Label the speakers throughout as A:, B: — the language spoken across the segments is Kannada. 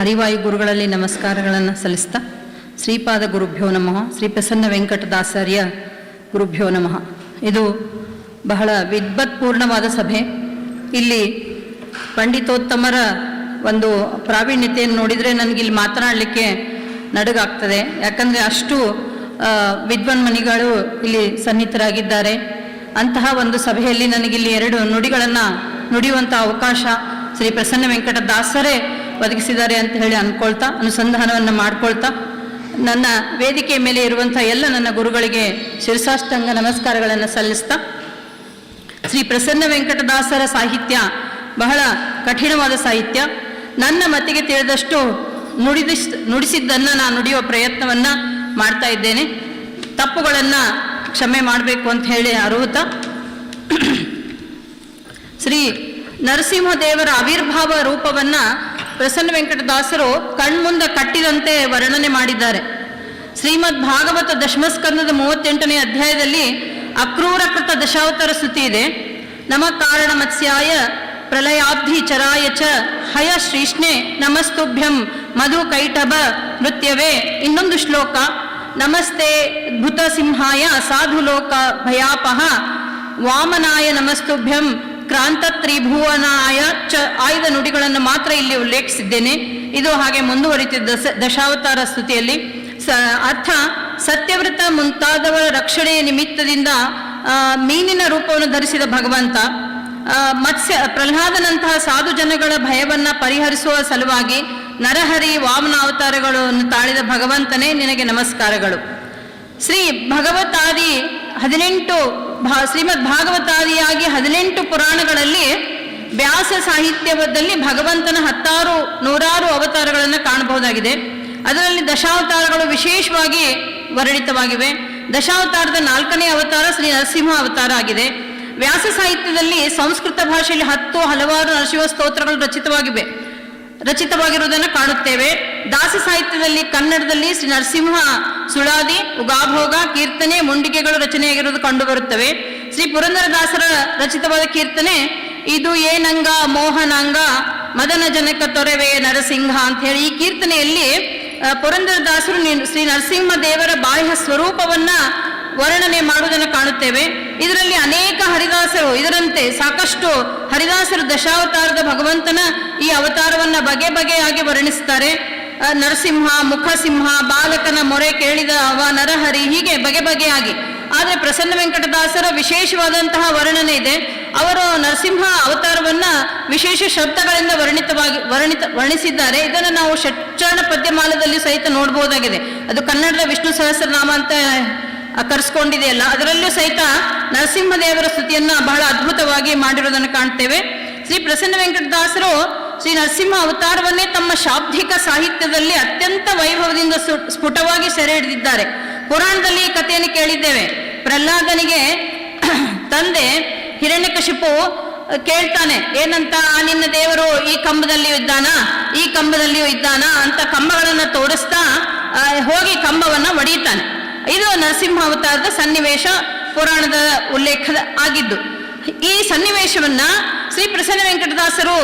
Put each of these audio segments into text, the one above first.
A: ಹರಿವಾಯು ಗುರುಗಳಲ್ಲಿ ನಮಸ್ಕಾರಗಳನ್ನು ಸಲ್ಲಿಸ್ತಾ ಶ್ರೀಪಾದ ಗುರುಭ್ಯೋ ನಮಃ, ಶ್ರೀ ಪ್ರಸನ್ನ ವೆಂಕಟದಾಸಾರ್ಯ ಗುರುಭ್ಯೋ ನಮಃ. ಇದು ಬಹಳ ವಿದ್ವತ್ಪೂರ್ಣವಾದ ಸಭೆ. ಇಲ್ಲಿ ಪಂಡಿತೋತ್ತಮರ ಒಂದು ಪ್ರಾವೀಣ್ಯತೆಯನ್ನು ನೋಡಿದರೆ ನನಗಿಲ್ಲಿ ಮಾತನಾಡಲಿಕ್ಕೆ ನಡುಗಾಗ್ತದೆ. ಯಾಕಂದರೆ ಅಷ್ಟು ವಿದ್ವನ್ ಮನಿಗಳು ಇಲ್ಲಿ ಸನ್ನಿಹಿತರಾಗಿದ್ದಾರೆ. ಅಂತಹ ಒಂದು ಸಭೆಯಲ್ಲಿ ನನಗಿಲ್ಲಿ ಎರಡು ನುಡಿಗಳನ್ನು ನುಡಿಯುವಂಥ ಅವಕಾಶ ಶ್ರೀ ಪ್ರಸನ್ನ ವೆಂಕಟ ದಾಸರೇ ಒದಗಿಸಿದ್ದಾರೆ ಅಂತ ಹೇಳಿ ಅಂದ್ಕೊಳ್ತಾ ಅನುಸಂಧಾನವನ್ನು ಮಾಡ್ಕೊಳ್ತಾ, ನನ್ನ ವೇದಿಕೆ ಮೇಲೆ ಇರುವಂಥ ಎಲ್ಲ ನನ್ನ ಗುರುಗಳಿಗೆ ಶಿರಸಾಷ್ಟಾಂಗ ನಮಸ್ಕಾರಗಳನ್ನು ಸಲ್ಲಿಸ್ತಾ, ಶ್ರೀ ಪ್ರಸನ್ನ ವೆಂಕಟದಾಸರ ಸಾಹಿತ್ಯ ಬಹಳ ಕಠಿಣವಾದ ಸಾಹಿತ್ಯ. ನನ್ನ ಮತಿಗೆ ತಿಳಿದಷ್ಟು ನುಡಿದಿಸ್, ನುಡಿಸಿದ್ದನ್ನು ನಾನು ನುಡಿಯುವ ಪ್ರಯತ್ನವನ್ನು ಮಾಡ್ತಾ ಇದ್ದೇನೆ. ತಪ್ಪುಗಳನ್ನು ಕ್ಷಮೆ ಮಾಡಬೇಕು ಅಂತ ಹೇಳಿ ಅರುಹುತ. ಶ್ರೀ ನರಸಿಂಹದೇವರ ಆವಿರ್ಭಾವ ರೂಪವನ್ನ ಪ್ರಸನ್ನ ವೆಂಕಟದಾಸರು ಕಣ್ಮುಂದ ಕಟ್ಟಿದಂತೆ ವರ್ಣನೆ ಮಾಡಿದ್ದಾರೆ. ಶ್ರೀಮದ್ ಭಾಗವತ ದಶಮಸ್ಕಂದದ ಮೂವತ್ತೆಂಟನೇ ಅಧ್ಯಾಯದಲ್ಲಿ ಅಕ್ರೂರಕೃತ ದಶಾವತಾರ ಸ್ತುತಿ ಇದೆ. ನಮ ಕಾರಣ ಮತ್ಸ್ಯಾಯ ಪ್ರಲಯಾಬ್ಧಿ ಚರಾಯ ಚ ಹಯ ಶ್ರೀಷ್ಣೆ ನಮಸ್ತುಭ್ಯಂ ಮಧು ಕೈಟಭ ನೃತ್ಯವೇ. ಇನ್ನೊಂದು ಶ್ಲೋಕ, ನಮಸ್ತೆ ಭೂತ ಸಿಂಹಾಯ ಸಾಧು ಲೋಕ ಭಯಾಪಹ ವಾಮನಾಯ ನಮಸ್ತುಭ್ಯಂ ಕ್ರಾಂತ ತ್ರಿಭುವನಾಯ ಚ ಆಯ್ದ ನುಡಿಗಳನ್ನು ಮಾತ್ರ ಇಲ್ಲಿ ಉಲ್ಲೇಖಿಸಿದ್ದೇನೆ. ಇದು ಹಾಗೆ ಮುಂದುವರಿತಿದ್ದ ದಶ ದಶಾವತಾರ ಸ್ತುತಿಯಲ್ಲಿ. ಸ ಅರ್ಥ, ಸತ್ಯವ್ರತ ಮುಂತಾದವರ ರಕ್ಷಣೆಯ ನಿಮಿತ್ತದಿಂದ ಮೀನಿನ ರೂಪವನ್ನು ಧರಿಸಿದ ಭಗವಂತ. ಮತ್ಸ್ಯ, ಪ್ರಹ್ಲಾದನಂತಹ ಸಾಧು ಜನಗಳ ಭಯವನ್ನು ಪರಿಹರಿಸುವ ಸಲುವಾಗಿ ನರಹರಿ ವಾಮನ ಅವತಾರಗಳನ್ನು ತಾಳಿದ ಭಗವಂತನೇ ನಿನಗೆ ನಮಸ್ಕಾರಗಳು. ಶ್ರೀ ಭಗವತಾದಿ ಹದಿನೆಂಟು ಭಾ- ಶ್ರೀಮದ್ ಭಾಗವತಾದಿಯಾಗಿ ಹದಿನೆಂಟು ಪುರಾಣಗಳಲ್ಲಿ ವ್ಯಾಸ ಸಾಹಿತ್ಯದಲ್ಲಿ ಭಗವಂತನ ಹತ್ತಾರು, ನೂರಾರು ಅವತಾರಗಳನ್ನು ಕಾಣಬಹುದಾಗಿದೆ. ಅದರಲ್ಲಿ ದಶಾವತಾರಗಳು ವಿಶೇಷವಾಗಿ ವರ್ಣಿತವಾಗಿವೆ. ದಶಾವತಾರದ ನಾಲ್ಕನೇ ಅವತಾರ ಶ್ರೀ ನರಸಿಂಹ ಅವತಾರ ಆಗಿದೆ. ವ್ಯಾಸ ಸಾಹಿತ್ಯದಲ್ಲಿ ಸಂಸ್ಕೃತ ಭಾಷೆಯಲ್ಲಿ ಹತ್ತು, ಹಲವಾರು ನರಸಿಂಹ ಸ್ತೋತ್ರಗಳು ರಚಿತವಾಗಿವೆ. ರಚಿತವಾಗಿರುವುದನ್ನು ಕಾಣುತ್ತೇವೆ. ದಾಸ ಸಾಹಿತ್ಯದಲ್ಲಿ ಕನ್ನಡದಲ್ಲಿ ಶ್ರೀ ನರಸಿಂಹ ಸುಳಾದಿ, ಉಗಾಭೋಗ, ಕೀರ್ತನೆ ಮುಂಡಿಕೆಗಳು ರಚನೆಯಾಗಿರುವುದು ಕಂಡುಬರುತ್ತವೆ. ಶ್ರೀ ಪುರಂದರದಾಸರ ರಚಿತವಾದ ಕೀರ್ತನೆ, ಇದು ಏನಂಗ ಮೋಹನಾಂಗ, ಮದನ ಜನಕ ತೊರೆವೆ ನರಸಿಂಹ ಅಂತ ಹೇಳಿ ಈ ಕೀರ್ತನೆಯಲ್ಲಿ ಪುರಂದರದಾಸರು ಶ್ರೀ ನರಸಿಂಹ ದೇವರ ಬಾಹ್ಯ ಸ್ವರೂಪವನ್ನ ವರ್ಣನೆ ಮಾಡುವುದನ್ನು ಕಾಣುತ್ತೇವೆ. ಇದರಲ್ಲಿ ಅನೇಕ ಹರಿದಾಸರು, ಇದರಂತೆ ಸಾಕಷ್ಟು ಹರಿದಾಸರು ದಶಾವತಾರದ ಭಗವಂತನ ಈ ಅವತಾರವನ್ನ ಬಗೆ ಬಗೆಯಾಗಿ ವರ್ಣಿಸ್ತಾರೆ. ನರಸಿಂಹ, ಮುಖಸಿಂಹ, ಬಾಲಕನ ಮೊರೆ ಕೇಳಿದ ಅವ, ನರಹರಿ, ಹೀಗೆ ಬಗೆ ಬಗೆಯಾಗಿ. ಆದರೆ ಪ್ರಸನ್ನ ವೆಂಕಟದಾಸರ ವಿಶೇಷವಾದಂತಹ ವರ್ಣನೆ ಇದೆ. ಅವರು ನರಸಿಂಹ ಅವತಾರವನ್ನ ವಿಶೇಷ ಶಬ್ದಗಳಿಂದ ವರ್ಣಿತವಾಗಿ, ವರ್ಣಿತ, ವರ್ಣಿಸಿದ್ದಾರೆ. ಇದನ್ನು ನಾವು ಷಟ್ಚರಣ ಪದ್ಯಮಾಲದಲ್ಲಿ ಸಹಿತ ನೋಡಬಹುದಾಗಿದೆ ಅದು ಕನ್ನಡದ ವಿಷ್ಣು ಸಹಸ್ರನಾಮ ಅಂತ ಕರೆಸ್ಕೊಂಡಿದೆಯಲ್ಲ, ಅದರಲ್ಲೂ ಸಹಿತ ನರಸಿಂಹದೇವರ ಸ್ತುತಿಯನ್ನ ಬಹಳ ಅದ್ಭುತವಾಗಿ ಮಾಡಿರೋದನ್ನು ಕಾಣ್ತೇವೆ. ಶ್ರೀ ಪ್ರಸನ್ನ ವೆಂಕಟದಾಸರು ಶ್ರೀ ನರಸಿಂಹ ಅವತಾರವನ್ನೇ ತಮ್ಮ ಶಾಬ್ದಿಕ ಸಾಹಿತ್ಯದಲ್ಲಿ ಅತ್ಯಂತ ವೈಭವದಿಂದ ಸ್ಫುಟವಾಗಿ ಸೆರೆ ಹಿಡಿದಿದ್ದಾರೆ. ಪುರಾಣದಲ್ಲಿ ಈ ಕಥೆಯನ್ನು ಕೇಳಿದ್ದೇವೆ. ಪ್ರಹ್ಲಾದನಿಗೆ ತಂದೆ ಹಿರಣ್ಯಕಶಿಪು ಕೇಳ್ತಾನೆ, ಏನಂತ, "ಆ ನಿನ್ನ ದೇವರು ಈ ಕಂಬದಲ್ಲಿಯೂ ಇದ್ದಾನ? ಈ ಕಂಬದಲ್ಲಿಯೂ ಇದ್ದಾನ? ಅಂತ ಕಂಬಗಳನ್ನ ತೋರಿಸ್ತಾ ಹೋಗಿ ಕಂಬವನ್ನ ಒಡೆಯುತ್ತಾನೆ. ಇದು ನರಸಿಂಹ ಅವತಾರದ ಸನ್ನಿವೇಶ ಪುರಾಣದ ಉಲ್ಲೇಖದ ಆಗಿದ್ದು. ಈ ಸನ್ನಿವೇಶವನ್ನ ಶ್ರೀ ಪ್ರಸನ್ನ ವೆಂಕಟದಾಸರು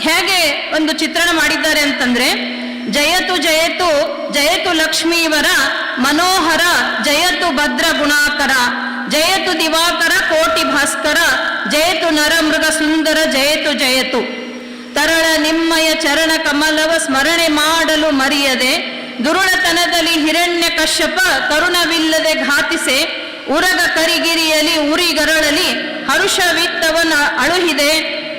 A: ಹೇಗೆ ಒಂದು ಚಿತ್ರಣ ಮಾಡಿದ್ದಾರೆ ಅಂತಂದ್ರೆ, ಜಯತು ಜಯತು ಜಯತು ಲಕ್ಷ್ಮೀವರ ಮನೋಹರ ಜಯತು ಭದ್ರ ಗುಣಾಕರ, ಜಯತು ದಿವಾಕರ ಕೋಟಿ ಭಾಸ್ಕರ, ಜಯತು ನರ ಮೃಗ ಸುಂದರ ಜಯತು ಜಯತು. ತರಳ ನಿಮ್ಮಯ ಚರಣ ಕಮಲವ ಸ್ಮರಣೆ ಮಾಡಲು ಮರೆಯದೆ ದುರುಳತನದಲ್ಲಿ ಹಿರಣ್ಯ ಕಶ್ಯಪ ಕರುಣವಿಲ್ಲದೆ ಘಾತಿಸೆ, ಉರಗ ಕರಿಗಿರಿಯಲಿ ಉರಿಗರಳಲಿ ಹರುಷವಿತ್ತವನ ಅಳುಹಿದೆ,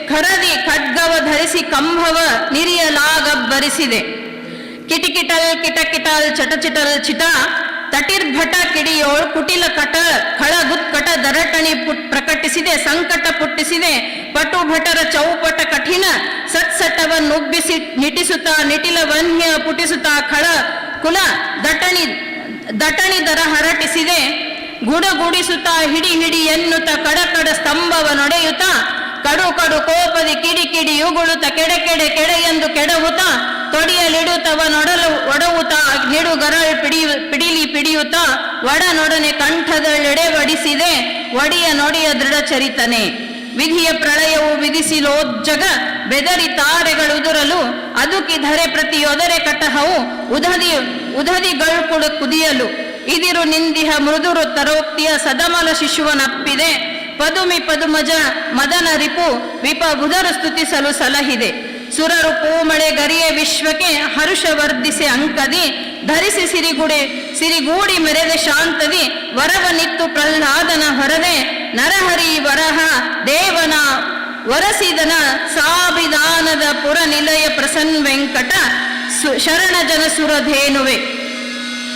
A: ಖರದಿ ಖಡ್ಗವ ಧರಿಸಿ ಕಂಭವ ನಿರಿಯಲಾಗಬ್ಬರಿಸಿದೆ. ಕಿಟಿಕಿಟಲ್ ಕಿಟಕಿಟಲ್ ಚಟಚಿಟಲ್ ಚಿಟ ತಟಿರ್ಭಟ ಕಿಡಿಯೋಳ್ ಕುಟಿಲ ಕಟ ಖಳಗುತ್ಕಟ ದರಟಣಿ ಪುಟ್ ಪ್ರಕಟಿಸಿದೆ, ಸಂಕಟ ಪುಟ್ಟಿಸಿದೆ, ಪಟು ಭಟರ ಚೌಪಟ ಕಠಿಣ ನುಗ್ಗಿಸಿ ನಿಟಿಸುತ್ತ ನಿಟಿಲ ವನ್ಯ ಪುಟಿಸುತ್ತ ಖಳ ಕುಲ ದಟಣಿ ದರ ಹರಟಿಸಿದೆ. ಗುಡಗುಡಿಸುತ್ತ ಹಿಡಿ ಹಿಡಿ ಎನ್ನುತ್ತ ಕಡ ಕಡ ಸ್ತಂಭವ ನೊಡೆಯುತ್ತ. ಕಡು ಕಡು ಕೋಪದಿ ಕಿಡಿ ಕಿಡಿ ಉಗುಳುತ್ತ, ಕೆಡೆ ಕೆಡೆ ಕೆಡೆ ಎಂದು ಕೆಡವುತ ತೊಡಿಯಲಿಡುತ್ತವ ನೊಡಲು ಒಡವುತ ನಿಡು ಗರ ಪಿಡಿಲಿ ಪಿಡಿಯುತ್ತ. ಒಡನೊಡನೆ ಕಂಠದಳೆಡೆ ಒಡಿಸಿದೆ ಒಡಿಯ ನೊಡಿಯ ದೃಢ ಚರಿತನೆ ವಿಧಿಯ ಪ್ರಳಯವು ವಿಧಿಸಿಲೋಜ್ಜಗ ಬೆದರಿ ತಾರೆಗಳುದುರಲು ಅದುಕಿಧರೆ ಧರೆ ಪ್ರತಿಯೊದರೆ ಕಟಹವು ಉದದಿ, ಉದದಿಗಳು ಕೂಡ ಕುದಿಯಲು. ಇದಿರು ನಿಂದಿಹ ಮೃದುರು ತರೋಕ್ತಿಯ ಸದಮಲ ಶಿಶುವನಪ್ಪಿದೆ. ಪದುಮಿ ಪದುಮಜ ಮದನ ರಿಪು ವಿಪ ಬುಧರು ಸ್ತುತಿಸಲು ಸಲಹಿದೆ. ಸುರರು ಪೂಮಳೆ ಗರಿಯ ವಿಶ್ವಕ್ಕೆ ಹರುಷ ವರ್ಧಿಸಿ ಅಂಕದಿ, ಧರಿಸಿ ಸಿರಿಗುಡಿ, ಸಿರಿಗೂಡಿ ಮೆರೆದ ಶಾಂತದಿ ವರವನಿತ್ತು ಪ್ರಹ್ಲಾದನ ಹೊರದೆ, ನರಹರಿ ವರಹ ದೇವನ ವರಸಿದನ ಸಾಭಿದಾನದ ಪುರ ನಿಲಯ ಪ್ರಸನ್ ವೆಂಕಟ ಶರಣ ಜನ ಸುರಧೇನುವೆ.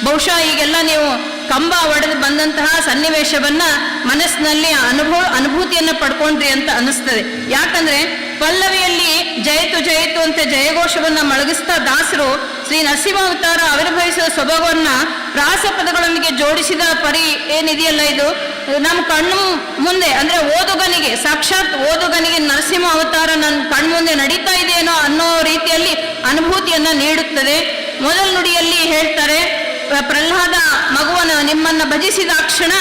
A: ಬಹುಶಃ ಈಗೆಲ್ಲ ನೀವು ಕಂಬ ಒಡೆದು ಬಂದಂತಹ ಸನ್ನಿವೇಶವನ್ನ ಮನಸ್ಸಿನಲ್ಲಿ ಅನುಭವ, ಅನುಭೂತಿಯನ್ನ ಪಡ್ಕೊಂಡ್ರಿ ಅಂತ ಅನಿಸ್ತದೆ ಯಾಕಂದ್ರೆ ಪಲ್ಲವಿಯಲ್ಲಿ ಜಯತು ಜಯತು ಅಂತ ಜಯಘೋಷವನ್ನ ಮಳಗಿಸ್ತಾ ದಾಸರು ಶ್ರೀ ನರಸಿಂಹಾವತಾರ ಆವಿರ್ಭವಿಸಿದ ಸ್ವಭಾವವನ್ನ ಪ್ರಾಸ ಪದಗಳೊಂದಿಗೆ ಜೋಡಿಸಿದ ಪರಿ ಏನಿದೆಯಲ್ಲ ಇದು? ನಮ್ಮ ಕಣ್ಣು ಮುಂದೆ, ಅಂದ್ರೆ ಓದುಗನಿಗೆ, ಸಾಕ್ಷಾತ್ ಓದುಗನಿಗೆ ನರಸಿಂಹ ಅವತಾರ ನನ್ನ ಕಣ್ಮುಂದೆ ನಡೀತಾ ಇದೆಯೇನೋ ಅನ್ನೋ ರೀತಿಯಲ್ಲಿ ಅನುಭೂತಿಯನ್ನ ನೀಡುತ್ತದೆ. ಮೊದಲ ನುಡಿಯಲ್ಲಿ ಹೇಳ್ತಾರೆ, ಪ್ರಹ್ಲಾದ ಮಗುವನ ನಿಮ್ಮನ್ನ ಭಜಿಸಿದ ಕ್ಷಣ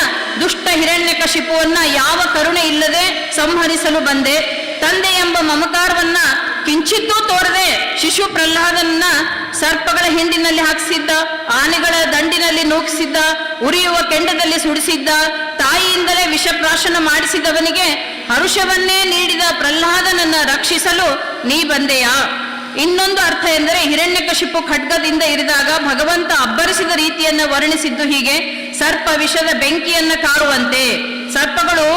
A: ದುಷ್ಟ ಹಿರಣ್ಯಕಶಿಪುವನ್ನ ಯಾವ ಕರುಣೆ ಇಲ್ಲದೆ ಸಂಹರಿಸಲು ಬಂದೆ. ತಂದೆ ಎಂಬ ಮಮಕಾರವನ್ನ ಕಿಂಚಿತ್ತೂ ತೋರದೆ ಶಿಶು ಪ್ರಹ್ಲಾದನನ್ನ ಸರ್ಪಗಳ ಹಿಂಡಿನಲ್ಲಿ ಹಾಕಿಸಿದ್ದ, ಆನೆಗಳ ದಂಡಿನಲ್ಲಿ ನೂಕಿಸಿದ್ದ, ಉರಿಯುವ ಕೆಂಡದಲ್ಲಿ ಸುಡಿಸಿದ್ದ, ತಾಯಿಯಿಂದಲೇ ವಿಷಪ್ರಾಶನ ಮಾಡಿಸಿದವನಿಗೆ ಹರುಷವನ್ನೇ ನೀಡಿದ ಪ್ರಹ್ಲಾದನನ್ನ ರಕ್ಷಿಸಲು ನೀ ಬಂದೆಯಾ? ಇನ್ನೊಂದು ಅರ್ಥ ಎಂದರೆ ಹಿರಣ್ಯಕಶಿಪು ಖಡ್ಗದಿಂದ ಇರಿದಾಗ ಭಗವಂತ ಅಬ್ಬರಿಸಿದ ರೀತಿಯನ್ನ ವರ್ಣಿಸಿದ್ದು ಹೀಗೆ, ಸರ್ಪ ವಿಷದ ಬೆಂಕಿಯನ್ನ ಕಾರುವಂತೆ. ಸರ್ಪಗಳು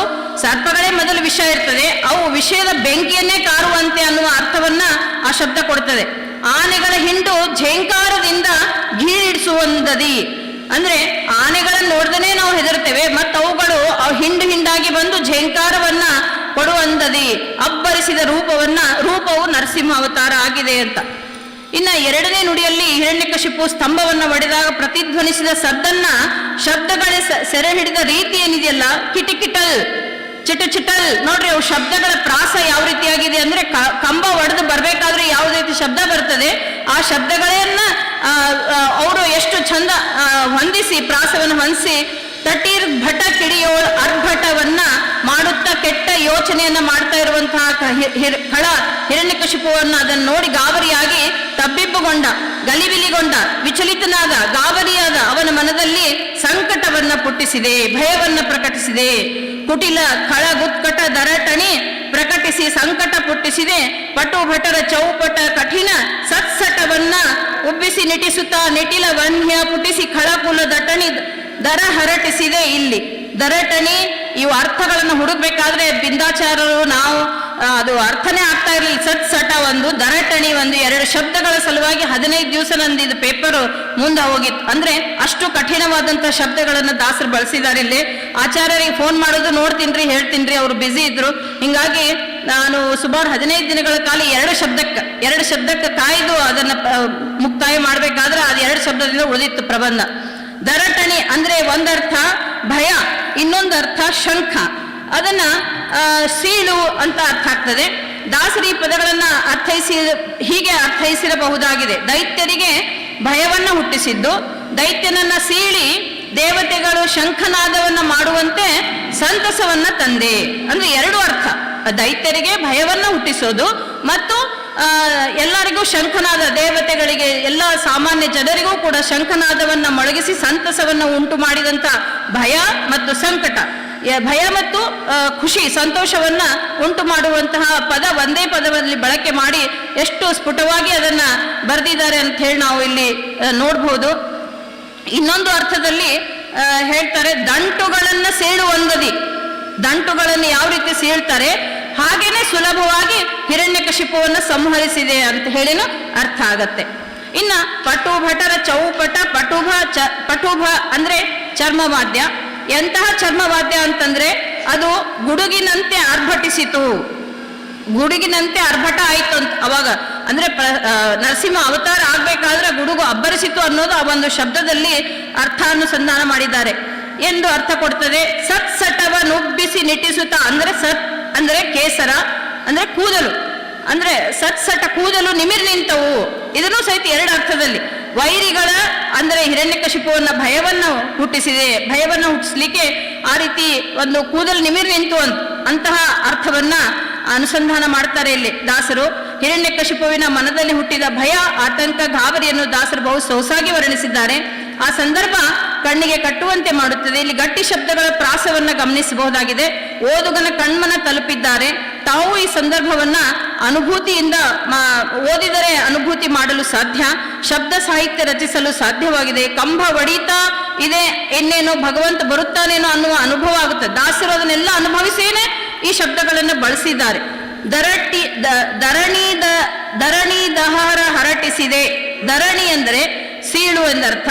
A: ಸರ್ಪಗಳೇ ಮೊದಲು ವಿಷ ಇರ್ತದೆ, ಅವು ವಿಷಯದ ಬೆಂಕಿಯನ್ನೇ ಕಾರುವಂತೆ ಅನ್ನುವ ಅರ್ಥವನ್ನ ಆ ಶಬ್ದ ಕೊಡ್ತದೆ. ಆನೆಗಳ ಹಿಂಡು ಝೇಂಕಾರದಿಂದ ಹಿಡಿಸುವಂತದಿ ಅಂದ್ರೆ ಆನೆಗಳನ್ನು ನೋಡ್ದನೆ ನಾವು ಹೆದರ್ತೇವೆ, ಮತ್ತು ಅವುಗಳು ಅವು ಹಿಂಡು ಹಿಂಡಾಗಿ ಬಂದು ಝೇಂಕಾರವನ್ನ ಕೊಡುವಂದದಿ, ಅಬ್ಬರಿಸಿದ ರೂಪವನ್ನ, ರೂಪವು ನರಸಿಂಹ ಅವತಾರ ಆಗಿದೆ ಅಂತ. ಇನ್ನ ಎರಡನೇ ನುಡಿಯಲ್ಲಿ ಹಿರಣ್ಯಕಶಿಪು ಸ್ತಂಭವನ್ನು ಒಡೆದಾಗ ಪ್ರತಿಧ್ವನಿಸಿದ ಸದ್ದನ್ನ ಶಬ್ದಗಳ ಸೆರೆ ಹಿಡಿದ ರೀತಿ ಏನಿದೆಯಲ್ಲ, ಕಿಟಿಕಿಟಲ್. ಚಿಟ ಚಿಟಲ್. ನೋಡ್ರಿ, ಅವು ಶಬ್ದಗಳ ಪ್ರಾಸ ಯಾವ ರೀತಿಯಾಗಿದೆ ಅಂದ್ರೆ ಕಂಬ ಒಡೆದು ಬರ್ಬೇಕಾದ್ರೆ ಯಾವ ರೀತಿ ಶಬ್ದ ಬರ್ತದೆ. ಆ ಶಬ್ದಗಳನ್ನ ಅವರು ಎಷ್ಟು ಚಂದ ಹೊಂದಿಸಿ ಪ್ರಾಸವನ್ನು ಹೊಂದಿಸಿ ತಟೀರ್ ಭಟ ಕಿಡಿಯೋಳ್ ಅರ್ಭಟವನ್ನ ಮಾಡುತ್ತಾ ಕೆಟ್ಟ ಯೋಚನೆಯನ್ನ ಮಾಡ್ತಾ ಇರುವಂತಹ ಕ- ಹಿ- ಖಳ ಹಿರಣ್ಯಕಶಿಪುವನ್ನ ಅದನ್ನು ನೋಡಿ ಗಾಬರಿಯಾಗಿ ತಬ್ಬಿಬ್ಬುಗೊಂಡ, ಗಲಿಬಿಲಿಗೊಂಡ, ವಿಚಲಿತನಾದ ಗಾಬರಿಯಾದ ಅವನ ಮನದಲ್ಲಿ ಸಂಕಟವನ್ನ ಪುಟ್ಟಿಸಿದೆ, ಭಯವನ್ನ ಪ್ರಕಟಿಸಿದೆ. ಕುಟಿಲ ಖಳ ಗುತ್ಕಟ ದರಟಣಿ ಪ್ರಕಟಿಸಿ ಸಂಕಟ ಪುಟ್ಟಿಸಿದೆ. ಪಟು ಭಟರ ಚೌಪಟ ಕಠಿಣ ಸತ್ಸಟವನ್ನ ಉಬ್ಬಿಸಿ ನಿಟಿಸುತ್ತಾ ನಿಟಿಲ ವನ್ಯ ಪುಟಿಸಿ ಖಳಕುಲ ದಟಣಿ ದರ ಹರಟಿಸಿದೆ ಇಲ್ಲಿ. ದರಟಣಿ, ಇವು ಅರ್ಥಗಳನ್ನು ಹುಡುಕ್ಬೇಕಾದ್ರೆ ಬಿಂದಾಚಾರರು ನಾವು ಅದು ಅರ್ಥನೇ ಆಗ್ತಾ ಇರಲಿಲ್ಲ. ಸತ್ ಸಟ ಒಂದು, ದರಟಣಿ ಒಂದು, ಎರಡು ಶಬ್ದಗಳ ಸಲುವಾಗಿ ಹದಿನೈದು ದಿವಸ ನಂದು ಇದು ಪೇಪರ್ ಮುಂದೆ ಹೋಗಿತ್ತು. ಅಂದ್ರೆ ಅಷ್ಟು ಕಠಿಣವಾದಂತಹ ಶಬ್ದಗಳನ್ನು ದಾಸರು ಬಳಸಿದ್ದಾರೆ ಇಲ್ಲಿ. ಆಚಾರ್ಯರಿಗೆ ಫೋನ್ ಮಾಡೋದು ನೋಡ್ತೀನ್ರಿ, ಹೇಳ್ತೀನ್ರಿ, ಅವ್ರು ಬ್ಯುಸಿ ಇದ್ರು. ಹಿಂಗಾಗಿ ನಾನು ಸುಮಾರು ಹದಿನೈದು ದಿನಗಳ ಕಾಲ ಎರಡು ಶಬ್ದಕ್ಕೆ ಎರಡು ಶಬ್ದಕ್ಕೆ ಕಾಯ್ದು ಅದನ್ನ ಮುಕ್ತಾಯ ಮಾಡ್ಬೇಕಾದ್ರೆ ಅದು ಎರಡು ಶಬ್ದದಿಂದ ಉಳಿದಿತ್ತು ಪ್ರಬಂಧ. ದರಟಣಿ ಅಂದ್ರೆ ಒಂದರ್ಥ ಭಯ ಇನ್ನೊಂದು ಅರ್ಥ ಶಂಖ. ಅದನ್ನ ಸೀಳು ಅಂತ ಅರ್ಥ ಆಗ್ತದೆ. ದಾಸರಿ ಪದಗಳನ್ನ ಅರ್ಥೈಸಿ, ಹೀಗೆ ಅರ್ಥೈಸಿರಬಹುದಾಗಿದೆ. ದೈತ್ಯರಿಗೆ ಭಯವನ್ನ ಹುಟ್ಟಿಸಿದ್ದು, ದೈತ್ಯನನ್ನ ಸೀಳಿ ದೇವತೆಗಳು ಶಂಖನಾದವನ್ನ ಮಾಡುವಂತೆ ಸಂತಸವನ್ನ ತಂದೆ. ಅಂದ್ರೆ ಎರಡು ಅರ್ಥ. ದೈತ್ಯರಿಗೆ ಭಯವನ್ನ ಹುಟ್ಟಿಸೋದು ಮತ್ತು ಎಲ್ಲರಿಗೂ ಶಂಖನಾದ ದೇವತೆಗಳಿಗೆ, ಎಲ್ಲ ಸಾಮಾನ್ಯ ಜನರಿಗೂ ಕೂಡ ಶಂಖನಾದವನ್ನ ಮೊಳಗಿಸಿ ಸಂತಸವನ್ನ ಉಂಟು ಮಾಡಿದಂತ ಭಯ ಮತ್ತು ಸಂಕಟ. ಭಯ ಮತ್ತು ಖುಷಿ, ಸಂತೋಷವನ್ನ ಉಂಟು ಮಾಡುವಂತಹ ಪದ ಒಂದೇ ಪದದಲ್ಲಿ ಬಳಕೆ ಮಾಡಿ ಎಷ್ಟು ಸ್ಫುಟವಾಗಿ ಅದನ್ನ ಬರೆದಿದ್ದಾರೆ ಅಂತ ಹೇಳಿ ನಾವು ಇಲ್ಲಿ ನೋಡ್ಬೋದು. ಇನ್ನೊಂದು ಅರ್ಥದಲ್ಲಿ ಹೇಳ್ತಾರೆ, ದಂಟುಗಳನ್ನ ಸೇಳುವಂದದಿ ದಂಟುಗಳನ್ನು ಯಾವ ರೀತಿ ಸೀಳ್ತಾರೆ? ಹಾಗೇನೆ ಸುಲಭವಾಗಿ ಹಿರಣ್ಯಕಶಿಪುವನ್ನು ಸಂಹರಿಸಿದೆ ಅಂತ ಹೇಳಿನೂ ಅರ್ಥ ಆಗತ್ತೆ. ಇನ್ನ ಪಟುಭಟರ ಚೌಪಟ, ಪಟುಭ ಚ, ಪಟುಭ ಅಂದ್ರೆ ಚರ್ಮವಾದ್ಯ. ಎಂತಹ ಚರ್ಮವಾದ್ಯ ಅಂತಂದ್ರೆ ಅದು ಗುಡುಗಿನಂತೆ ಆರ್ಭಟಿಸಿತು. ಗುಡುಗಿನಂತೆ ಅರ್ಭಟ ಆಯ್ತು ಅಂತ ಅವಾಗ, ಅಂದ್ರೆ ನರಸಿಂಹ ಅವತಾರ ಆಗ್ಬೇಕಾದ್ರೆ ಗುಡುಗು ಅಬ್ಬರಿಸಿತು ಅನ್ನೋದು ಆ ಒಂದು ಶಬ್ದದಲ್ಲಿ ಅರ್ಥಾನುಸಂಧಾನ ಮಾಡಿದ್ದಾರೆ. ಎಂದು ಅರ್ಥ ಕೊಡ್ತದೆ ಸತ್ ಸಟವ ನುಬ್ಬಿಸಿ ನಿಟ್ಟಿಸುತ್ತಾ, ಅಂದ್ರೆ ಸತ್ ಅಂದ್ರೆ ಕೇಸರ, ಅಂದರೆ ಕೂದಲು. ಅಂದರೆ ಸತ್ ಸಟ ಕೂದಲು ನಿಮಿರ್ ನಿಂತವು. ಇದನ್ನು ಸಹಿತ ಎರಡು ಅರ್ಥದಲ್ಲಿ. ವೈರಿಗಳ, ಅಂದರೆ ಹಿರಣ್ಯಕಶಿಪುವನ್ನ ಭಯವನ್ನ ಹುಟ್ಟಿಸಿದೆ. ಭಯವನ್ನು ಹುಟ್ಟಿಸ್ಲಿಕ್ಕೆ ಆ ರೀತಿ ಒಂದು ಕೂದಲು ನಿಮಿರ್ ನಿಂತು ಅಂತ ಅಂತಹ ಅರ್ಥವನ್ನ ಅನುಸಂಧಾನ ಮಾಡ್ತಾರೆ ಇಲ್ಲಿ ದಾಸರು. ಹಿರಣ್ಯಕಶಿಪುವಿನ ಮನದಲ್ಲಿ ಹುಟ್ಟಿದ ಭಯ, ಆತಂಕ, ಗಾಬರಿಯನ್ನು ದಾಸರು ಬಹು ಸೊಸಾಗಿ ವರ್ಣಿಸಿದ್ದಾರೆ. ಆ ಸಂದರ್ಭ ಕಣ್ಣಿಗೆ ಕಟ್ಟುವಂತೆ ಮಾಡುತ್ತದೆ. ಇಲ್ಲಿ ಗಟ್ಟಿ ಶಬ್ದಗಳ ಪ್ರಾಸವನ್ನ ಗಮನಿಸಬಹುದಾಗಿದೆ. ಓದುಗನ ಕಣ್ಮನ ತಲುಪಿದ್ದಾರೆ. ತಾವು ಈ ಸಂದರ್ಭವನ್ನ ಅನುಭೂತಿಯಿಂದ ಓದಿದರೆ ಅನುಭೂತಿ ಮಾಡಲು ಸಾಧ್ಯ. ಶಬ್ದ ಸಾಹಿತ್ಯ ರಚಿಸಲು ಸಾಧ್ಯವಾಗಿದೆ. ಕಂಬ ಒಡಿತಾ ಇದೆ, ಇನ್ನೇನೋ ಭಗವಂತ ಬರುತ್ತಾನೇನೋ ಅನ್ನುವ ಅನುಭವ ಆಗುತ್ತೆ. ದಾಸರು ಅದನ್ನೆಲ್ಲ ಅನುಭವಿಸೇನೆ ಈ ಶಬ್ದಗಳನ್ನು ಬಳಸಿದ್ದಾರೆ. ದರಟಿ ದ- ಧರಣಿ ದ ಧರಣಿ ದಹಾರ ಹರಟಿಸಿದೆ. ಧರಣಿ ಅಂದರೆ ಸೀಳು ಎಂದರ್ಥ.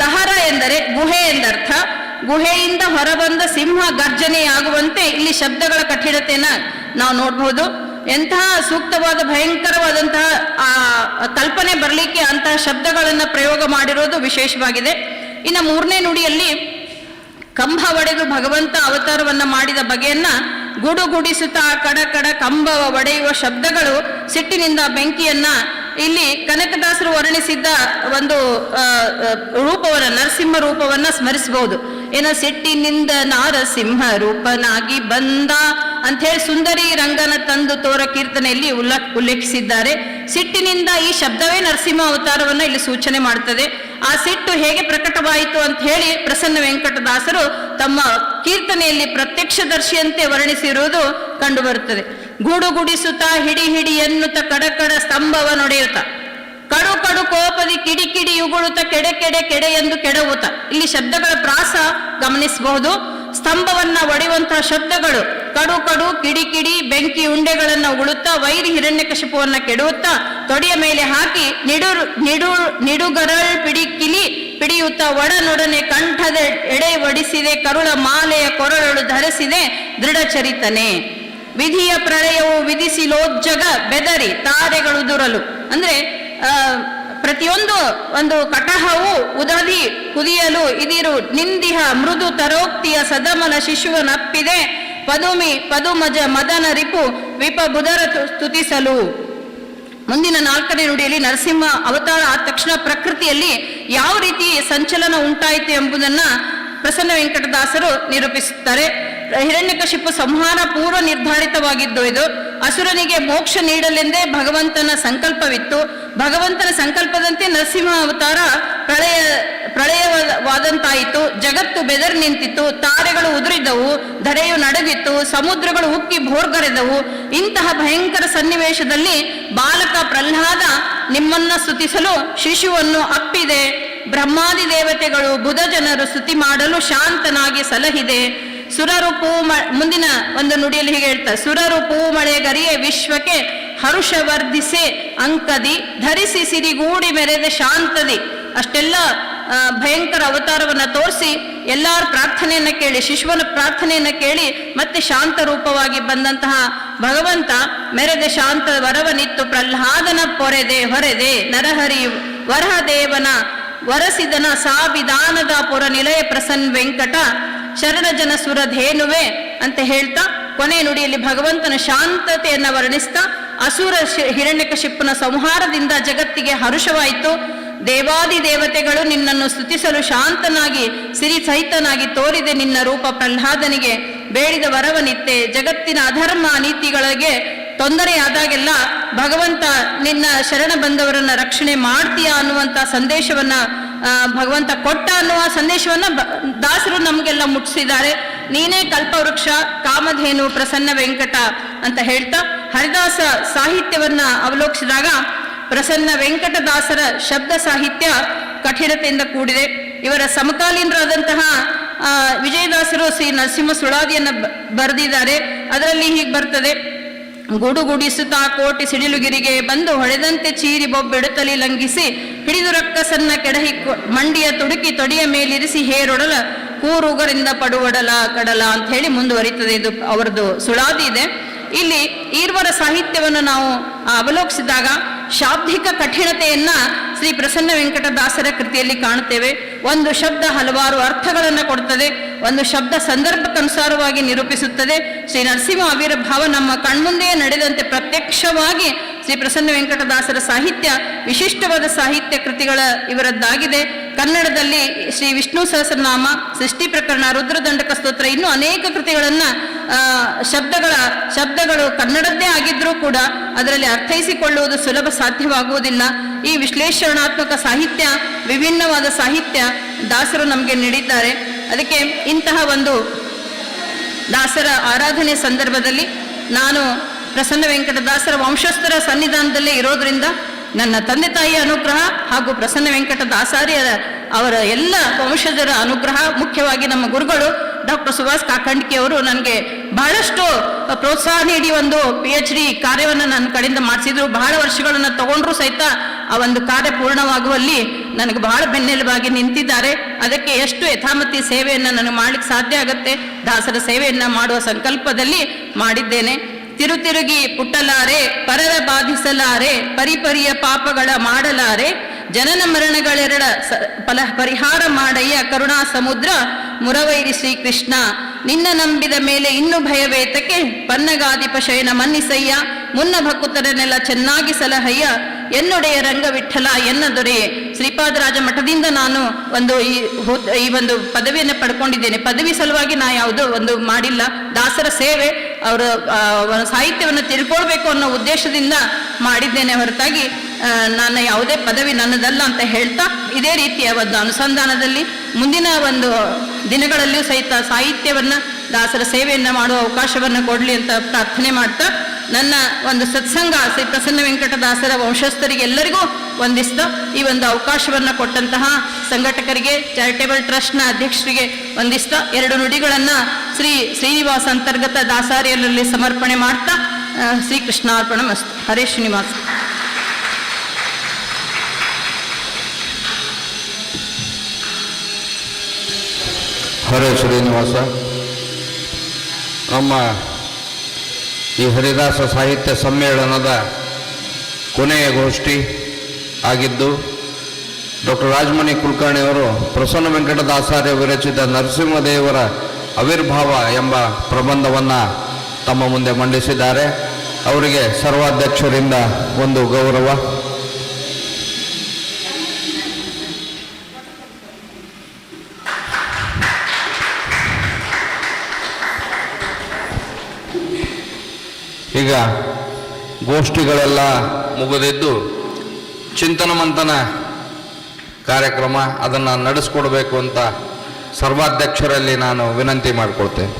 A: ದಹರ ಎಂದರೆ ಗುಹೆ ಎಂದರ್ಥ. ಗುಹೆಯಿಂದ ಹೊರಬಂದ ಸಿಂಹ ಗರ್ಜನೆಯಾಗುವಂತೆ ಇಲ್ಲಿ ಶಬ್ದಗಳ ಕಠಿಣತೆಯನ್ನ ನಾವು ನೋಡಬಹುದು ಎಂತಹ ಸೂಕ್ತವಾದ ಭಯಂಕರವಾದಂತಹ, ಆ, ಕಲ್ಪನೆ ಬರಲಿಕ್ಕೆ ಅಂತಹ ಶಬ್ದಗಳನ್ನ ಪ್ರಯೋಗ ಮಾಡಿರೋದು ವಿಶೇಷವಾಗಿದೆ. ಇನ್ನು ಮೂರನೇ ನುಡಿಯಲ್ಲಿ ಕಂಬ ಒಡೆದು ಭಗವಂತ ಅವತಾರವನ್ನ ಮಾಡಿದ ಬಗೆಯನ್ನ ಗುಡುಗುಡಿಸುತ್ತಾ ಕಡ ಕಡ ಕಂಬ ಒಡೆಯುವ ಶಬ್ದಗಳು ಸಿಟ್ಟಿನಿಂದ ಬೆಂಕಿಯನ್ನ ಇಲ್ಲಿ ಕನಕದಾಸರು ವರ್ಣಿಸಿದ್ದ ಒಂದು ರೂಪವನ್ನ, ನರಸಿಂಹ ರೂಪವನ್ನ ಸ್ಮರಿಸಬಹುದು ಏನ ಸಿಟ್ಟಿನಿಂದ ನಾರಸಿಂಹ ರೂಪನಾಗಿ ಬಂದ ಅಂತ ಹೇಳಿ ಸುಂದರಿ ರಂಗನ ತಂದು ತೋರ ಕೀರ್ತನೆಯಲ್ಲಿ ಉಲ್ಲ, ಉಲ್ಲೇಖಿಸಿದ್ದಾರೆ. ಸಿಟ್ಟಿನಿಂದ ಈ ಶಬ್ದವೇ ನರಸಿಂಹ ಅವತಾರವನ್ನ ಇಲ್ಲಿ ಸೂಚನೆ ಮಾಡುತ್ತದೆ ಆ ಸಿಟ್ಟು ಹೇಗೆ ಪ್ರಕಟವಾಯಿತು ಅಂತ ಹೇಳಿ ಪ್ರಸನ್ನ ವೆಂಕಟದಾಸರು ತಮ್ಮ ಕೀರ್ತನೆಯಲ್ಲಿ ಪ್ರತ್ಯಕ್ಷದರ್ಶಿಯಂತೆ ವರ್ಣಿಸಿರುವುದು ಕಂಡುಬರುತ್ತದೆ. ಗೂಡುಗುಡಿಸುತ್ತಾ ಹಿಡಿ ಹಿಡಿ ಎನ್ನುತ್ತ ಕಡಕಡ ಸ್ತಂಭವ ನೊಡೆಯುತ್ತ. ಕಡು ಕಡು ಕೋಪದಿ ಕಿಡಿ ಕಿಡಿ ಉಗುಳುತ್ತ ಕೆಡೆ ಕೆಡೆ ಕೆಡೆ ಎಂದು ಕೆಡವುತ್ತ. ಇಲ್ಲಿ ಶಬ್ದಗಳ ಪ್ರಾಸ ಗಮನಿಸಬಹುದು. ಸ್ತಂಭವನ್ನ ಒಡೆಯುವಂತಹ ಶಬ್ದಗಳು ಕಡು ಕಡು ಕಿಡಿ ಕಿಡಿ ಬೆಂಕಿ ಉಂಡೆಗಳನ್ನ ಉಳುತ್ತಾ ವೈರಿ ಹಿರಣ್ಯಕಶಿಪುವನ್ನ ಕೆಡುತ್ತಾ ತೊಡೆಯ ಮೇಲೆ ಹಾಕಿ ನಿಡು ನಿಡು ನಿಡುಗರಳ್ ಪಿಡಿಕಿಲಿ ಪಿಡಿಯುತ್ತಾ ಒಡನೊಡನೆ ಕಂಠದ ಎಡೆ ಒಡಿಸಿದೆ ಕರುಳ ಮಾಲೆಯ ಕೊರಳಳು ಧರಿಸಿದೆ ದೃಢಚರಿತನೆ. ವಿಧಿಯ ಪ್ರಳಯವು ವಿಧಿಸಿ ಲೋಜ್ಜಗ ಬೆದರಿ ತಾರೆಗಳು ದುರಲು ಅಂದ್ರೆ ಪ್ರತಿಯೊಂದು ಒಂದು ಕಟಹವು ಉದದಿ ಕುದಿಯಲು ಇದಿರು ನಿಂದಿಹ ಮೃದು ತರೋಕ್ತಿಯ ಸದಮಲ ಶಿಶುವನಪ್ಪಿದೆ ಪದುಮಿ, ಪದುಮಜ, ಮದನ ರಿಪು ವಿಪ ಬುಧರ ಸ್ತುತಿಸಲು. ಮುಂದಿನ ನಾಲ್ಕನೇ ನುಡಿಯಲ್ಲಿ ನರಸಿಂಹ ಅವತಾರ ಆದ ತಕ್ಷಣ ಪ್ರಕೃತಿಯಲ್ಲಿ ಯಾವ ರೀತಿ ಸಂಚಲನ ಉಂಟಾಯಿತು ಎಂಬುದನ್ನ ಪ್ರಸನ್ನ ವೆಂಕಟದಾಸರು ನಿರೂಪಿಸುತ್ತಾರೆ. ಹಿರಣ್ಯಕಶಿಪು ಸಂಹಾರ ಪೂರ್ವ ನಿರ್ಧಾರಿತವಾಗಿದ್ದು ಇದು. ಅಸುರನಿಗೆ ಮೋಕ್ಷ ನೀಡಲೆಂದೇ ಭಗವಂತನ ಸಂಕಲ್ಪವಿತ್ತು. ಭಗವಂತನ ಸಂಕಲ್ಪದಂತೆ ನರಸಿಂಹ ಅವತಾರ ಪ್ರಳಯ, ಪ್ರಳಯವಾದಂತಾಯಿತು. ಜಗತ್ತು ಬೆದರಿ ನಿಂತಿತ್ತು. ತಾರೆಗಳು ಉದುರಿದವು. ಧರೆಯು ನಡಗಿತ್ತು. ಸಮುದ್ರಗಳು ಉಕ್ಕಿ ಭೋರ್ಗರೆದವು. ಇಂತಹ ಭಯಂಕರ ಸನ್ನಿವೇಶದಲ್ಲಿ ಬಾಲಕ ಪ್ರಹ್ಲಾದ ನಿಮ್ಮನ್ನ ಸ್ತುತಿಸಲು ಶಿಶುವನ್ನು ಅಪ್ಪಿದೆ. ಬ್ರಹ್ಮಾದಿ ದೇವತೆಗಳು ಬುಧ ಜನರು ಸ್ತುತಿ ಮಾಡಲು ಶಾಂತನಾಗಿ ಸಲಹಿದೆ. ಸುರರು ಪೂ ಮುಂದಿನ ಒಂದು ನುಡಿಯಲ್ಲಿ ಹೀಗೆ ಹೇಳ್ತಾ ಸುರರು ಪೂ ಮಳೆ ಗರಿಯೆ ವಿಶ್ವಕ್ಕೆ ಹರುಷ ವರ್ಧಿಸಿ ಅಂಕದಿ, ಧರಿಸಿ ಸಿರಿಗೂಡಿ ಮೆರೆದ ಶಾಂತದಿ. ಅಷ್ಟೆಲ್ಲ ಭಯಂಕರ ಅವತಾರವನ್ನ ತೋರಿಸಿ ಎಲ್ಲರ ಪ್ರಾರ್ಥನೆಯನ್ನ ಕೇಳಿ ಶಿಶುವನ ಪ್ರಾರ್ಥನೆಯನ್ನ ಕೇಳಿ ಮತ್ತೆ ಶಾಂತ ರೂಪವಾಗಿ ಬಂದಂತಹ ಭಗವಂತ ಮೆರೆದೆ ಶಾಂತ ವರವನಿತ್ತು, ಪ್ರಹ್ಲಾದನ ಪೊರೆದೆ ಹೊರೆದೆ ನರಹರಿ ವರಹದೇವನ ವರಸಿದನ ಸಾವಿಧಾನದ ಪುರ ನಿಲಯ ಪ್ರಸನ್ ವೆಂಕಟ ಶರಣಜನ ಸುರಧೇನುವೆ ಅಂತ ಹೇಳ್ತಾ ಕೊನೆ ನುಡಿಯಲ್ಲಿ ಭಗವಂತನ ಶಾಂತತೆಯನ್ನ ವರ್ಣಿಸ್ತಾ ಅಸುರ ಹಿರಣ್ಯಕಶಿಪುನ ಸಂಹಾರದಿಂದ ಜಗತ್ತಿಗೆ ಹರುಷವಾಯಿತು. ದೇವಾದಿ ದೇವತೆಗಳು ನಿನ್ನನ್ನು ಸ್ತುತಿಸಲು ಶಾಂತನಾಗಿ, ಸಿರಿ ಸಹಿತನಾಗಿ ತೋರಿದೆ ನಿನ್ನ ರೂಪ ಪ್ರಹ್ಲಾದನಿಗೆ. ಬೇಡಿದ ವರವನಿತ್ತೆ, ಜಗತ್ತಿನ ಅಧರ್ಮ ನೀತಿಗಳಿಗೆ ತೊಂದರೆಯಾದಾಗೆಲ್ಲ ಭಗವಂತ ನಿನ್ನ ಶರಣ ಬಂದವರನ್ನ ರಕ್ಷಣೆ ಮಾಡ್ತೀಯಾ ಅನ್ನುವಂತ ಸಂದೇಶವನ್ನ ಭಗವಂತ ಕೊಟ್ಟ ಅನ್ನುವ ಸಂದೇಶವನ್ನು ದಾಸರು ನಮಗೆಲ್ಲ ಮುಟ್ಟಿಸಿದ್ದಾರೆ ನೀನೇ ಕಲ್ಪವೃಕ್ಷ, ಕಾಮಧೇನು, ಪ್ರಸನ್ನ ವೆಂಕಟ ಅಂತ ಹೇಳ್ತಾ ಹರಿದಾಸ ಸಾಹಿತ್ಯವನ್ನ ಅವಲೋಕಿಸಿದಾಗ ಪ್ರಸನ್ನ ವೆಂಕಟದಾಸರ ಶಬ್ದ ಸಾಹಿತ್ಯ ಕಠಿಣತೆಯಿಂದ ಕೂಡಿದೆ. ಇವರ ಸಮಕಾಲೀನರಾದಂತಹ ವಿಜಯದಾಸರು ಶ್ರೀ ನರಸಿಂಹ ಸುಳಾದಿಯನ್ನ ಬರೆದಿದ್ದಾರೆ. ಅದರಲ್ಲಿ ಹೀಗೆ ಬರ್ತದೆ. ಗುಡುಗುಡಿಸುತ್ತಾ ಕೋಟಿ ಸಿಡಿಲುಗಿರಿಗೆ ಬಂದು ಹೊಳೆದಂತೆ ಚೀರಿ ಬೊಬ್ಬಿಡುತ್ತಲಿ ಲಂಘಿಸಿ ಹಿಡಿದು ರಕ್ಕಸನ್ನ ಕೆಡಹಿ ಮಂಡಿಯ ತುಡುಕಿ ತೊಡಿಯ ಮೇಲಿರಿಸಿ ಹೇರೊಡಲ, ಕೂರುಗರಿಂದ ಪಡುವಡಲ, ಕಡಲ ಅಂತ ಹೇಳಿ ಮುಂದುವರಿತದೆ. ಇದು ಅವರದು ಸುಳಾದಿ ಇದೆ. ಇಲ್ಲಿ ಈರ್ವರ ಸಾಹಿತ್ಯವನ್ನು ನಾವು ಅವಲೋಕಿಸಿದಾಗ ಶಾಬ್ದಿಕ ಕಠಿಣತೆಯನ್ನ ಶ್ರೀ ಪ್ರಸನ್ನ ವೆಂಕಟದಾಸರ ಕೃತಿಯಲ್ಲಿ ಕಾಣುತ್ತೇವೆ. ಒಂದು ಶಬ್ದ ಹಲವಾರು ಅರ್ಥಗಳನ್ನು ಕೊಡುತ್ತದೆ. ಒಂದು ಶಬ್ದ ಸಂದರ್ಭಕ್ಕನುಸಾರವಾಗಿ ನಿರೂಪಿಸುತ್ತದೆ. ಶ್ರೀ ನರಸಿಂಹ ಆವಿರ್ಭಾವ ನಮ್ಮ ಕಣ್ಮುಂದೆಯೇ ನಡೆದಂತೆ ಪ್ರತ್ಯಕ್ಷವಾಗಿ ಶ್ರೀ ಪ್ರಸನ್ನ ವೆಂಕಟದಾಸರ ಸಾಹಿತ್ಯ, ವಿಶಿಷ್ಟವಾದ ಸಾಹಿತ್ಯ ಕೃತಿಗಳ ಇವರದ್ದಾಗಿದೆ. ಕನ್ನಡದಲ್ಲಿ ಶ್ರೀ ವಿಷ್ಣು ಸಹಸ್ರನಾಮ, ಸೃಷ್ಟಿ ಪ್ರಕರಣ, ರುದ್ರದಂಡಕ ಸ್ತೋತ್ರ ಇನ್ನೂ ಅನೇಕ ಕೃತಿಗಳನ್ನ ಶಬ್ದಗಳ, ಶಬ್ದಗಳು ಕನ್ನಡದ್ದೇ ಆಗಿದ್ರೂ ಕೂಡ ಅದರಲ್ಲಿ ಅರ್ಥೈಸಿಕೊಳ್ಳುವುದು ಸುಲಭ ಸಾಧ್ಯವಾಗುವುದಿಲ್ಲ. ಈ ವಿಶ್ಲೇಷಣಾತ್ಮಕ ಸಾಹಿತ್ಯ, ವಿಭಿನ್ನವಾದ ಸಾಹಿತ್ಯ ದಾಸರು ನಮಗೆ ನೀಡಿದ್ದಾರೆ. ಅದಕ್ಕೆ ಇಂತಹ ಒಂದು ದಾಸರ ಆರಾಧನೆ ಸಂದರ್ಭದಲ್ಲಿ ನಾನು ಪ್ರಸನ್ನ ವೆಂಕಟದಾಸರ ವಂಶಸ್ಥರ ಸನ್ನಿಧಾನದಲ್ಲೇ ಇರೋದ್ರಿಂದ ನನ್ನ ತಂದೆ ತಾಯಿಯ ಅನುಗ್ರಹ ಹಾಗೂ ಪ್ರಸನ್ನ ವೆಂಕಟ ದಾಸಾರಿಯ ಅವರ ಎಲ್ಲ ವಂಶಜರ ಅನುಗ್ರಹ ಮುಖ್ಯವಾಗಿ ನಮ್ಮ ಗುರುಗಳು ಡಾಕ್ಟರ್ ಸುಭಾಷ್ ಕಾಕಂಡ್ಕಿ ಅವರು ನನಗೆ ಬಹಳಷ್ಟು ಪ್ರೋತ್ಸಾಹ ನೀಡಿ ಒಂದು ಪಿ ಎಚ್ ಡಿ ಕಾರ್ಯವನ್ನು ನನ್ನ ಕಡೆಯಿಂದ ಮಾಡಿಸಿದ್ರು. ಬಹಳ ವರ್ಷಗಳನ್ನು ತಗೊಂಡ್ರು ಸಹಿತ ಆ ಒಂದು ಕಾರ್ಯ ಪೂರ್ಣವಾಗುವಲ್ಲಿ ನನಗೆ ಬಹಳ ಬೆನ್ನೆಲುಬಾಗಿ ನಿಂತಿದ್ದಾರೆ. ಅದಕ್ಕೆ ಎಷ್ಟು ಯಥಾಮತಿ ಸೇವೆಯನ್ನು ನನಗೆ ಮಾಡ್ಲಿಕ್ಕೆ ಸಾಧ್ಯ ಆಗುತ್ತೆ, ದಾಸರ ಸೇವೆಯನ್ನು ಮಾಡುವ ಸಂಕಲ್ಪದಲ್ಲಿ ಮಾಡಿದ್ದೇನೆ. ತಿರುತಿರುಗಿ ಪುಟ್ಟಲಾರೆ, ಪರರ ಬಾಧಿಸಲಾರೆ, ಪರಿಪರಿಯ ಪಾಪಗಳ ಮಾಡಲಾರೆ ಜನನ ಮರಣಗಳೆರಡ ಫಲ, ಪರಿಹಾರ ಮಾಡಯ್ಯ ಕರುಣಾ ಸಮುದ್ರ, ಮುರವೈರಿ ಶ್ರೀಕೃಷ್ಣ. ನಿನ್ನ ನಂಬಿದ ಮೇಲೆ ಇನ್ನು ಭಯವೇತಕ್ಕೆ ಪನ್ನಗಾದಿಪ ಶಯನ ಮನ್ನಿಸಯ್ಯ. ಮುನ್ನ ಭಕ್ತರನ್ನೆಲ್ಲ ಚೆನ್ನಾಗಿ ಸಲಹಯ್ಯ. ಎನ್ನೊಡೆಯ ರಂಗ ವಿಠಲ ಎನ್ನ ದೊರೆಯೇ ಶ್ರೀಪಾದರಾಜ ಮಠದಿಂದ ನಾನು ಒಂದು ಈ ಈ ಒಂದು ಪದವಿಯನ್ನು ಪಡ್ಕೊಂಡಿದ್ದೇನೆ. ಪದವಿ ಸಲುವಾಗಿ ನಾ ಯಾವುದು ಒಂದು ಮಾಡಿಲ್ಲ. ದಾಸರ ಸೇವೆ, ಅವರ ಸಾಹಿತ್ಯವನ್ನು ತಿಳ್ಕೊಳ್ಬೇಕು ಅನ್ನೋ ಉದ್ದೇಶದಿಂದ ಮಾಡಿದ್ದೇನೆ ಹೊರತಾಗಿ. ನನ್ನ ಯಾವುದೇ ಪದವಿ ನನ್ನದಲ್ಲ ಅಂತ ಹೇಳ್ತಾ ಇದೇ ರೀತಿಯ ಒಂದು ಅನುಸಂಧಾನದಲ್ಲಿ ಮುಂದಿನ ಒಂದು ದಿನಗಳಲ್ಲಿಯೂ ಸಹಿತ ಸಾಹಿತ್ಯವನ್ನು ದಾಸರ ಸೇವೆಯನ್ನು ಮಾಡುವ ಅವಕಾಶವನ್ನು ಕೊಡಲಿ ಅಂತ ಪ್ರಾರ್ಥನೆ ಮಾಡ್ತಾ ನನ್ನ ಒಂದು ಸತ್ಸಂಗ ಶ್ರೀ ಪ್ರಸನ್ನ ವೆಂಕಟದಾಸರ ವಂಶಸ್ಥರಿಗೆ ಎಲ್ಲರಿಗೂ ವಂದಿಸ್ತಾ ಈ ಒಂದು ಅವಕಾಶವನ್ನು ಕೊಟ್ಟಂತಹ ಸಂಘಟಕರಿಗೆ ಚಾರಿಟೇಬಲ್ ಟ್ರಸ್ಟ್ನ ಅಧ್ಯಕ್ಷರಿಗೆ ವಂದಿಸ್ತಾ ಎರಡು ನುಡಿಗಳನ್ನು ಶ್ರೀ ಶ್ರೀನಿವಾಸ ಅಂತರ್ಗತ ದಾಸಾರಿಯಲ್ಲಿ ಸಮರ್ಪಣೆ ಮಾಡ್ತಾ ಶ್ರೀಕೃಷ್ಣಾರ್ಪಣ ಮಸ್ತು ಹರೇ ಶ್ರೀನಿವಾಸ.
B: ಹರೇ ಶ್ರೀನಿವಾಸ. ನಮ್ಮ ಈ ಹರಿದಾಸ ಸಾಹಿತ್ಯ ಸಮ್ಮೇಳನದ ಕೊನೆಯ ಗೋಷ್ಠಿ ಆಗಿದ್ದು, ಡಾಕ್ಟರ್ ರಾಜಮಣಿ ಕುಲಕರ್ಣಿಯವರು ಪ್ರಸನ್ನ ವೆಂಕಟದಾಸಾರ್ಯ ವಿರಚಿತ ನರಸಿಂಹದೇವರ ಅವಿರ್ಭಾವ ಎಂಬ ಪ್ರಬಂಧವನ್ನು ತಮ್ಮ ಮುಂದೆ ಮಂಡಿಸಿದ್ದಾರೆ. ಅವರಿಗೆ ಸರ್ವಾಧ್ಯಕ್ಷರಿಂದ ಒಂದು ಗೌರವ. ಈಗ ಗೋಷ್ಠಿಗಳೆಲ್ಲ ಮುಗಿದಿದ್ದು ಚಿಂತನ ಮಂಥನ ಕಾರ್ಯಕ್ರಮ ಅದನ್ನು ನಡೆಸ್ಕೊಡ್ಬೇಕು ಅಂತ ಸರ್ವಾಧ್ಯಕ್ಷರಲ್ಲಿ ನಾನು ವಿನಂತಿ ಮಾಡಿಕೊಳ್ತೇನೆ.